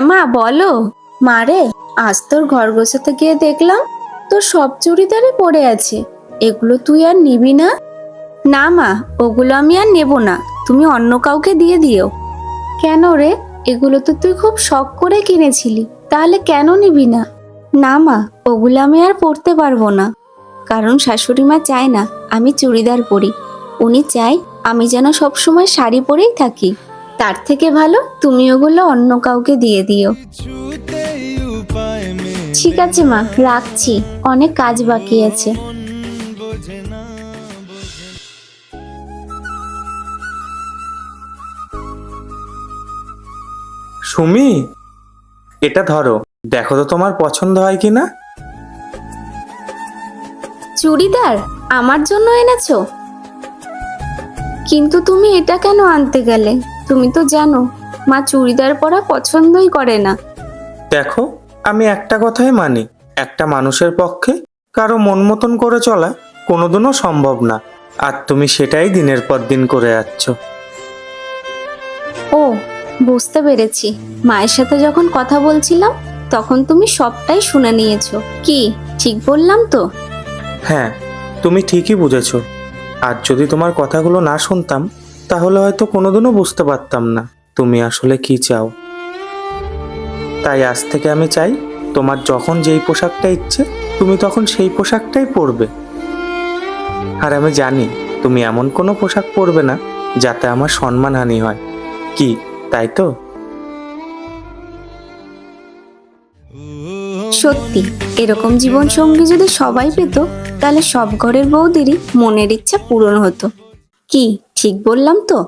বলো। মারে আজ তোর ঘর গোছাতে গিয়ে দেখলাম তোর সব চুড়িদারই পড়ে আছে। এগুলো তুই আর নিবি না? না মা, ওগুলো আমি আর নেব না। তুমি অন্য কাউকে দিয়ে দিও। কেন রে? এগুলো তো তুই খুব শখ করে কিনেছিলি। তাহলে কেন নিবি না? না মা, ওগুলো আমি আর পরতে পারব না। কারণ শাশুড়ি মা চায় না আমি চুড়িদার পরি। উনি চায় আমি যেন সবসময় শাড়ি পরেই থাকি। তার থেকে ভালো তুমি ওগুলো অন্য কাউকে দিয়ে দিও। ঠিক আছে মা রাখছি। অনেক কাজ বাকি আছে। সুমি এটা ধরো। দেখো তো তোমার পছন্দ হয় কি না চুড়িদার আমার জন্য এনেছো? কিন্তু তুমি এটা কেন আনতে গেলে? তুমি তো জানো মা চুড়িদার পরা পছন্দই করে না। দেখো আমি একটা কথাই মানি একটা মানুষের পক্ষে কারও মন মতন করে চলা কোনোদিনও সম্ভব না আর তুমি সেটাই দিনের পর দিন করে যাচ্ছ। ও বুঝতে পেরেছি। মায়ের সাথে যখন কথা বলছিলাম তখন তুমি সবটাই শুনে নিয়েছো। কি ঠিক বললাম তো? হ্যাঁ তুমি ঠিকই বুঝেছ। আর যদি তোমার কথাগুলো না শুনতাম, তাহলে হয়তো কোনোদিনও বুঝতে পারতাম না তুমি আসলে কি চাও। তাই আজ থেকে আমি চাই, তোমার যখন যেই পোশাকটা ইচ্ছে, তুমি তখন সেই পোশাকটাই পরবে। আর আমি জানি, তুমি এমন কোনো পোশাক পরবে না যাতে আমার সম্মানহানি হয়। কি, তাই তো? সত্যি, এরকম জীবন সঙ্গী যদি সবাই পেত, তাহলে সব ঘরের বৌদেরই মনের ইচ্ছা পূরণ হতো। কি, ঠিক বললাম তো?